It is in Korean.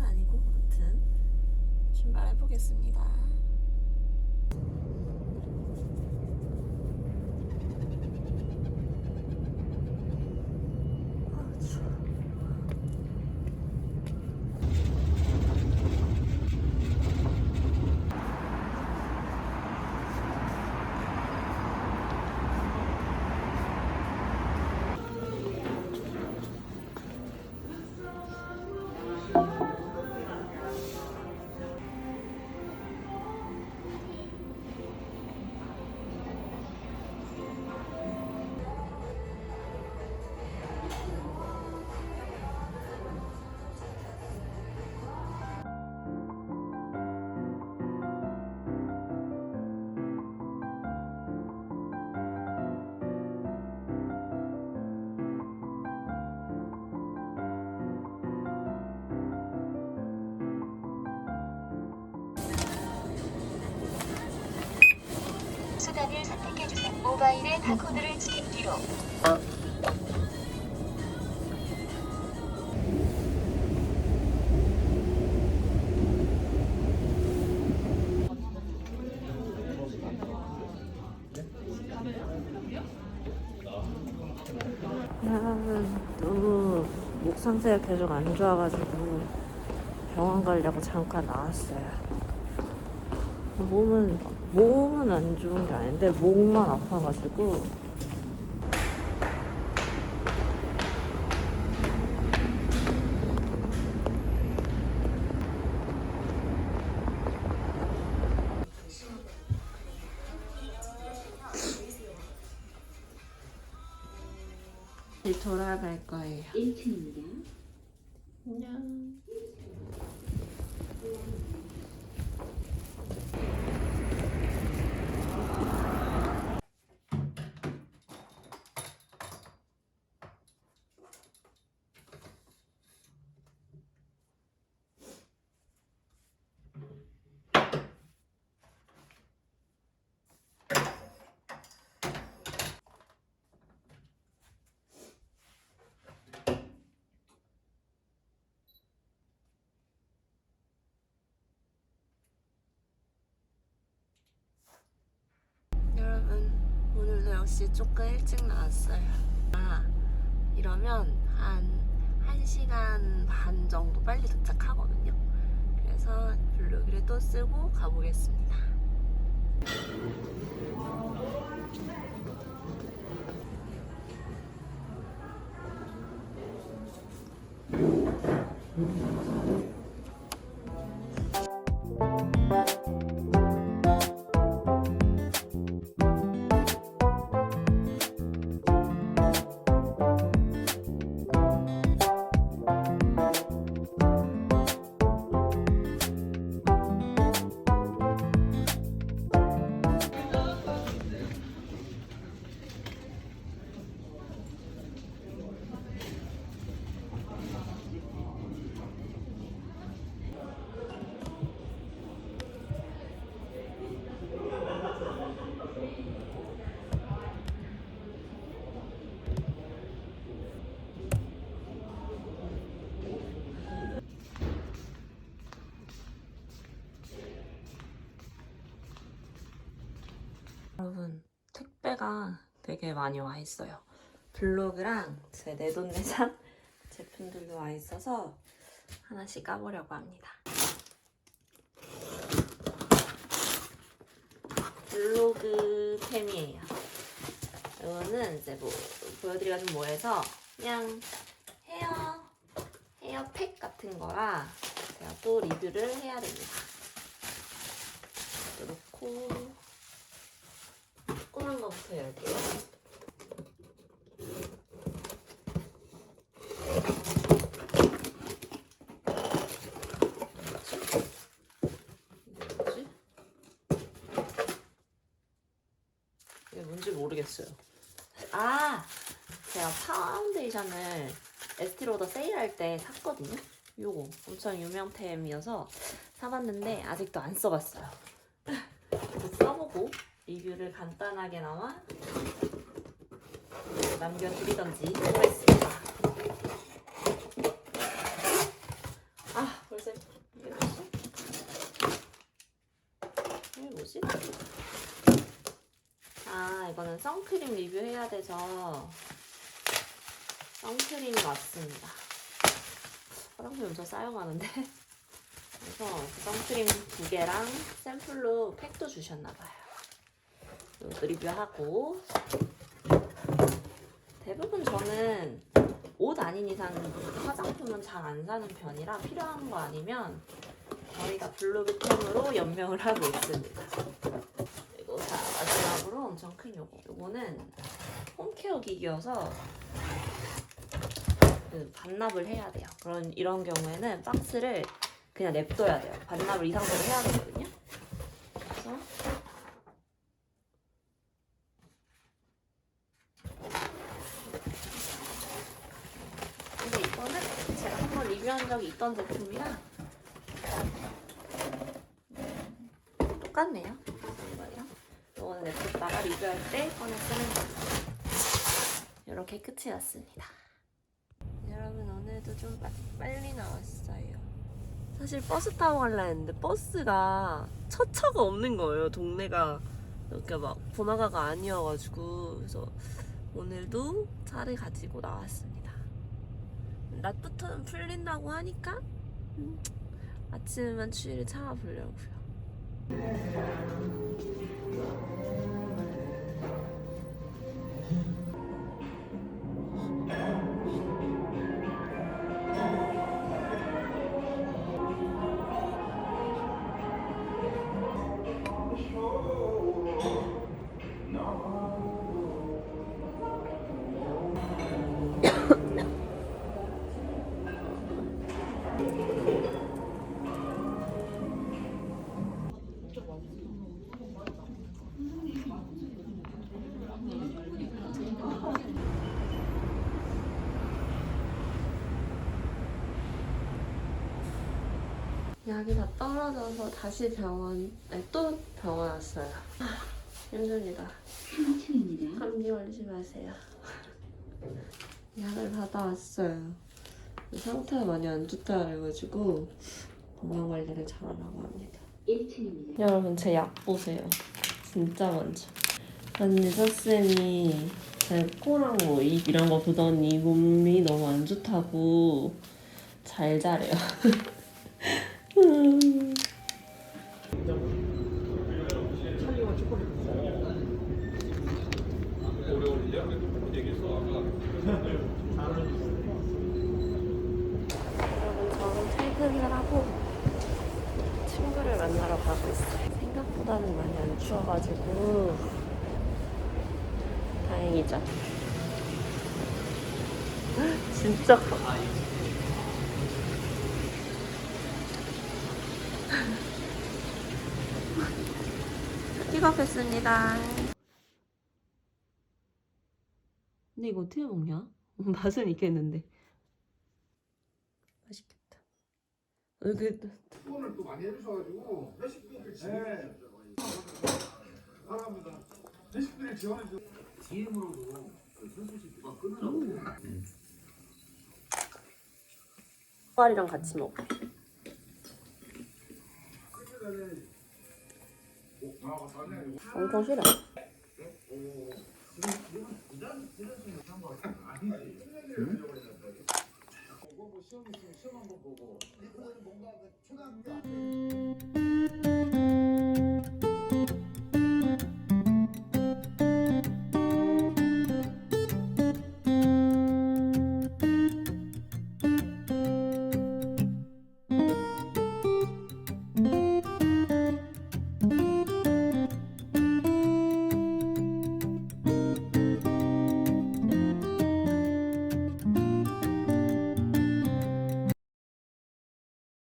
무늬까지는 아니고 아무튼 출발해 보겠습니다. 모바일의 바코드를 스캔 뒤로 나는 너무 목 상태가 계속 안 좋아가지고 병원 가려고 잠깐 나왔어요. 몸은 몸은 안 좋은 게 아닌데 목만 아파가지고 돌아갈 거예요. 1층입니다. 안녕. 9시 조금 일찍 나왔어요. 아, 이러면 한 1시간 반 정도 빨리 도착하거든요. 그래서 블루기를 또 쓰고 가보겠습니다. 택배가 되게 많이 와 있어요. 블로그랑 제 내돈내산 제품들도 와 있어서 하나씩 까보려고 합니다. 블로그 템이에요. 이거는 이제 뭐 보여드리기가 좀 뭐해서 그냥 헤어 헤어팩 같은 거라 제가 또 리뷰를 해야 됩니다. 이렇고 열게요. 뭐지? 이게 뭔지 모르겠어요. 아! 제가 파운데이션을 에스티로더 세일할 때 샀거든요. 요거 엄청 유명템이어서 사봤는데 아직도 안 써봤어요. 써보고 리뷰를 간단하게 나와 남겨드리던지 하겠습니다. 아, 벌써 이게 뭐지? 이게 뭐지? 아, 이거는 선크림 리뷰해야 돼서 선크림이 왔습니다. 화장품 엄청 사용하는데 그래서 그 선크림 두 개랑 샘플로 팩도 주셨나봐요. 리뷰하고 대부분 저는 옷 아닌 이상 화장품은 잘 안 사는 편이라 필요한 거 아니면 거의 다 블루비템으로 연명을 하고 있습니다. 그리고 자 마지막으로 엄청 큰 요거. 요거는 홈케어 기기여서 그 반납을 해야 돼요. 그런 이런 경우에는 박스를 그냥 냅둬야 돼요. 반납을 이 상태로 해야 되거든요. 그래서 근데 이거는 제가 한번 리뷰한 적이 있던 제품이라 똑같네요. 이거랑 이거는 냅뒀다가 리뷰할 때 꺼내 쓰는 거. 이렇게 끝이 났습니다. 여러분 오늘도 좀 빠- 빨리 나왔어요. 사실 버스 타고 갈라 했는데 버스가 첫 차가 없는 거예요. 동네가 이렇게 막 번화가가 아니어가지고 그래서 오늘도 차를 가지고 나왔습니다. 낮부터는 풀린다고 하니까 음, 아침에만 추위를 참아보려고요. 약이 다 떨어져서 다시 병원, 아니 또 병원 왔어요. 아, 힘듭니다. 한층입니다. 감기 걸리지 마세요. 약을 받아왔어요. 상태가 많이 안 좋다 그래가지고 건강 관리를 잘하라고 합니다. 1층입니다. 여러분 제 약 보세요. 진짜 많죠. 아니 선생님이 제 코랑 뭐 입 이런 거 보더니 몸이 너무 안 좋다고 잘 자래요. 음. 여러분 저는 퇴근을 하고 친구를 만나러 가고 있어요. 생각보다는 많이 안 추워가지고 다행이죠. 진짜 커. 픽업했습니다. 근데 이거 어떻게 먹냐? 맛은 있겠는데. 맛있겠다. 이렇게 후원을 또 많이 해주셔가지고 레시피를 지원해 사랑합니다. 레시피를 지원해 주. DM으로도 그 선수실 누가 끊으라고. 쌀이랑 같이 먹어. 엄청 싫어. 뭐